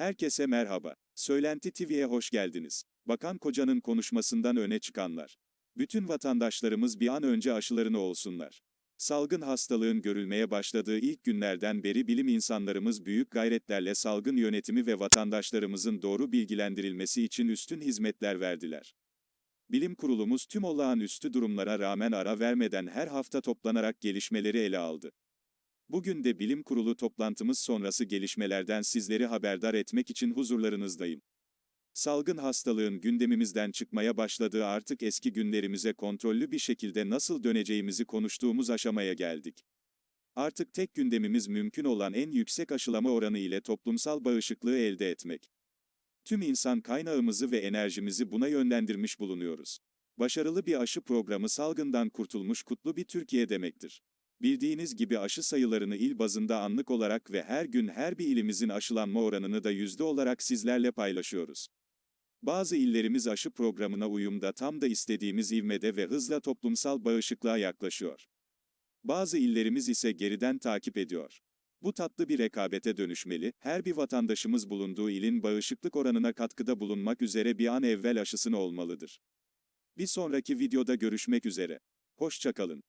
Herkese merhaba. Söylenti TV'ye hoş geldiniz. Bakan Koca'nın konuşmasından öne çıkanlar. Bütün vatandaşlarımız bir an önce aşılarını olsunlar. Salgın hastalığın görülmeye başladığı ilk günlerden beri bilim insanlarımız büyük gayretlerle salgın yönetimi ve vatandaşlarımızın doğru bilgilendirilmesi için üstün hizmetler verdiler. Bilim kurulumuz tüm olağanüstü durumlara rağmen ara vermeden her hafta toplanarak gelişmeleri ele aldı. Bugün de bilim kurulu toplantımız sonrası gelişmelerden sizleri haberdar etmek için huzurlarınızdayım. Salgın hastalığın gündemimizden çıkmaya başladığı artık eski günlerimize kontrollü bir şekilde nasıl döneceğimizi konuştuğumuz aşamaya geldik. Artık tek gündemimiz mümkün olan en yüksek aşılama oranı ile toplumsal bağışıklığı elde etmek. Tüm insan kaynağımızı ve enerjimizi buna yönlendirmiş bulunuyoruz. Başarılı bir aşı programı salgından kurtulmuş kutlu bir Türkiye demektir. Bildiğiniz gibi aşı sayılarını il bazında anlık olarak ve her gün her bir ilimizin aşılanma oranını da yüzde olarak sizlerle paylaşıyoruz. Bazı illerimiz aşı programına uyumda tam da istediğimiz ivmede ve hızla toplumsal bağışıklığa yaklaşıyor. Bazı illerimiz ise geriden takip ediyor. Bu tatlı bir rekabete dönüşmeli, her bir vatandaşımız bulunduğu ilin bağışıklık oranına katkıda bulunmak üzere bir an evvel aşısını olmalıdır. Bir sonraki videoda görüşmek üzere. Hoşçakalın.